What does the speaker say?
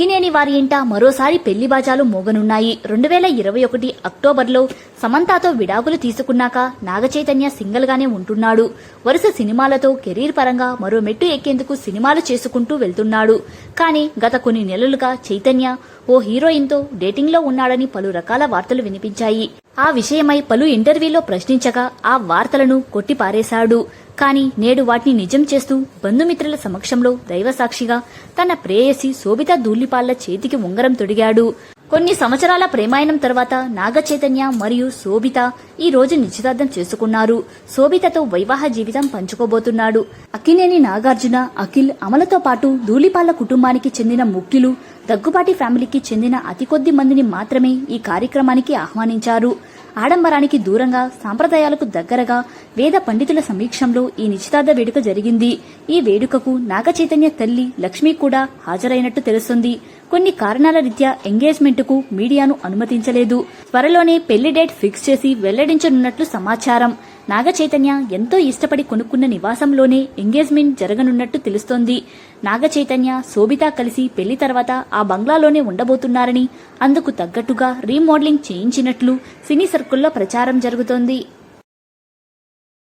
అక్కినేని వారి ఇంట మరోసారి పెళ్ళి బాజాలు మోగనున్నాయి. రెండు వేల ఇరవై ఒకటి అక్టోబర్లో సమంతాతో విడాకులు తీసుకున్నాక నాగచైతన్య సింగిల్గానే ఉంటున్నాడు. వరుస సినిమాలతో కెరీర్ పరంగా మరో మెట్టు ఎక్కేందుకు సినిమాలు చేసుకుంటూ వెళ్తున్నాడు. కానీ గత కొన్ని నెలలుగా చైతన్య ఓ హీరోయిన్తో డేటింగ్లో ఉన్నాడని పలు రకాల వార్తలు వినిపించాయి. ఆ విషయమై పలు ఇంటర్వ్యూలో ప్రశ్నించగా ఆ వార్తలను కొట్టిపారేశాడు. కానీ నేడు వాటిని నిజం చేస్తూ బంధుమిత్రుల సమక్షంలో దైవసాక్షిగా తన ప్రేయసి శోభిత దూల్లిపాళ్ళ చేతికి ఉంగరం తొడిగాడు. కొన్ని సంవత్సరాల ప్రేమాయణం తర్వాత నాగ చైతన్య మరియు శోభిత ఈ రోజు నిశ్చితార్థం చేసుకున్నారు. శోభితతో వైవాహ జీవితం పంచుకోబోతున్నాడు. అక్కినేని నాగార్జున అఖిల్ అమలతో పాటు ధూళిపాళ్ళ కుటుంబానికి చెందిన ముఖ్యులు దగ్గుబాటి ఫ్యామిలీకి చెందిన అతి కొద్ది మందిని మాత్రమే ఈ కార్యక్రమానికి ఆహ్వానించారు. ఆడంబరానికి దూరంగా సాంప్రదాయాలకు దగ్గరగా వేద పండితుల సమీక్షంలో ఈ నిశ్చితార్థ వేడుక జరిగింది. ఈ వేడుకకు నాగచైతన్య తల్లి లక్ష్మి కూడా హాజరైనట్టు తెలుస్తుంది. కొన్ని కారణాల రీత్యా ఎంగేజ్మెంట్కు మీడియాను అనుమతించలేదు. త్వరలోనే పెళ్ళి డేట్ ఫిక్స్ చేసి వెల్లడించనున్నట్లు సమాచారం. నాగచైతన్య ఎంతో ఇష్టపడి కొనుక్కున్న నివాసంలోనే ఎంగేజ్మెంట్ జరగనున్నట్టు తెలుస్తోంది. నాగచైతన్య శోభిత కలిసి పెళ్ళి తర్వాత ఆ బంగ్లాలోనే ఉండబోతున్నారని అందుకు తగ్గట్టుగా రీమోడలింగ్ చేయించినట్లు సినీ సర్కుల్లో ప్రచారం జరుగుతోంది.